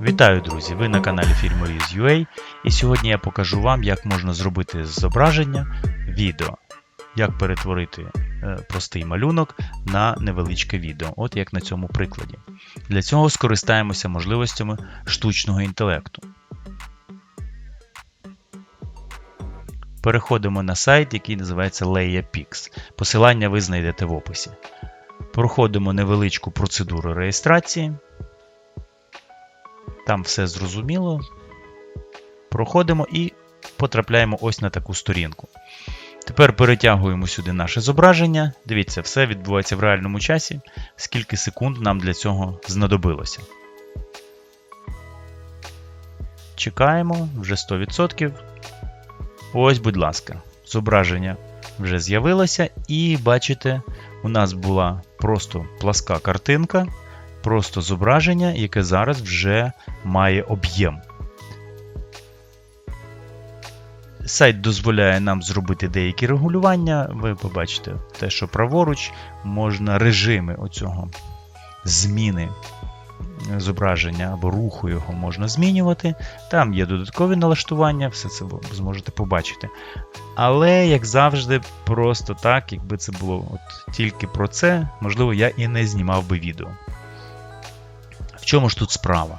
Вітаю, друзі! Ви на каналі Filmoriz.ua і сьогодні я покажу вам, як можна зробити з зображення відео, як перетворити е, простий малюнок на невеличке відео, от як на цьому прикладі. Для цього скористаємося можливостями штучного інтелекту. Переходимо на сайт, який називається LeiaPix. Посилання ви знайдете в описі. Проходимо невеличку процедуру реєстрації. Там все зрозуміло. Проходимо і потрапляємо ось на таку сторінку. Тепер перетягуємо сюди наше зображення. Дивіться, все відбувається в реальному часі, скільки секунд нам для цього знадобилося. Чекаємо вже 100%. Ось, будь ласка, зображення вже з'явилося, і бачите, у нас була просто пласка картинка, просто зображення, яке зараз вже має об'єм. Сайт дозволяє нам зробити деякі регулювання. Ви побачите те, що праворуч можна режими оцього зміни зображення або руху його можна змінювати. Там є додаткові налаштування, все це зможете побачити. Але, як завжди, просто так, якби це було от тільки про це, можливо, я і не знімав би відео. В чому ж тут справа?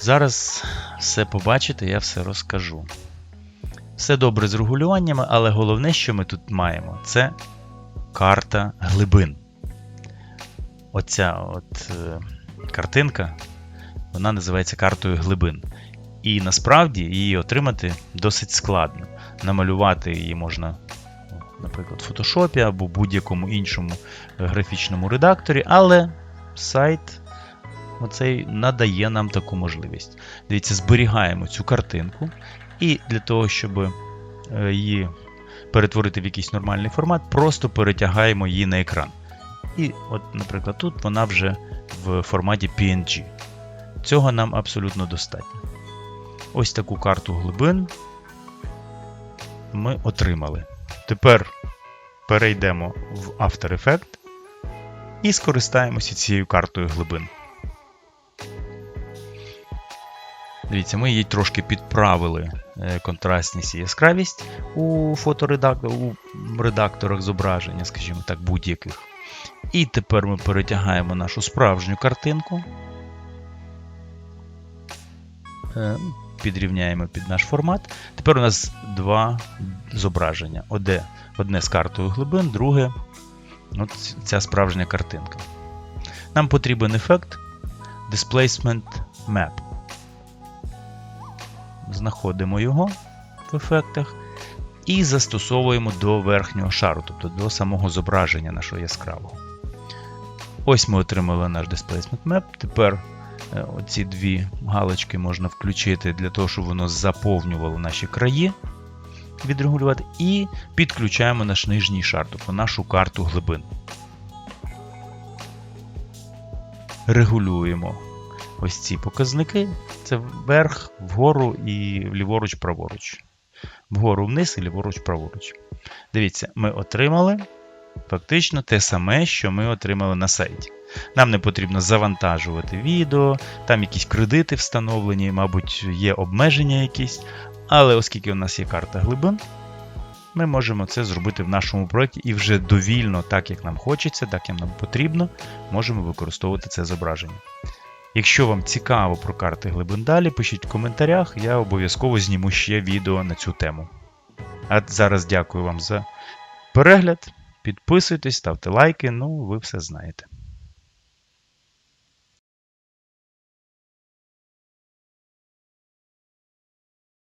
Зараз все побачите, я все розкажу. Все добре з регулюваннями, але головне, що ми тут маємо, це карта глибин. Оця от е, картинка, вона називається картою глибин. І насправді її отримати досить складно. Намалювати її можна, наприклад, в фотошопі або будь-якому іншому графічному редакторі, але сайт оцей надає нам таку можливість. Дивіться, зберігаємо цю картинку, і для того, щоб е, її перетворити в якийсь нормальний формат, просто перетягаємо її на екран. І, от, наприклад, тут вона вже в форматі PNG. Цього нам абсолютно достатньо. Ось таку карту глибин ми отримали. Тепер перейдемо в After Effects і скористаємося цією картою глибин. Дивіться, ми її трошки підправили е, контрастність і яскравість у у редакторах зображення, скажімо так, будь-яких. І тепер ми перетягаємо нашу справжню картинку. Е, Підрівняємо під наш формат. Тепер у нас два зображення. Одне, з картою глибин, друге от ця справжня картинка. Нам потрібен ефект Displacement Map. Знаходимо його в ефектах і застосовуємо до верхнього шару, тобто до самого зображення нашого яскравого. Ось ми отримали наш Displacement Map. Тепер е, оці дві галочки можна включити для того, щоб воно заповнювало наші краї, відрегулювати, і підключаємо наш нижній шар, тобто нашу карту глибин. Регулюємо ось ці показники. Це вверх, вгору і ліворуч, праворуч. Вгору вниз і ліворуч, праворуч. Дивіться, ми отримали фактично те саме, що ми отримали на сайті. Нам не потрібно завантажувати відео, там якісь кредити встановлені, мабуть, є обмеження якісь. Але оскільки у нас є карта глибин, ми можемо це зробити в нашому проєкті і вже довільно, так як нам хочеться, так як нам потрібно, можемо використовувати це зображення. Якщо вам цікаво про карти глибин далі, пишіть в коментарях, я обов'язково зніму ще відео на цю тему. А зараз дякую вам за перегляд. Підписуйтесь, ставте лайки, ну ви все знаєте.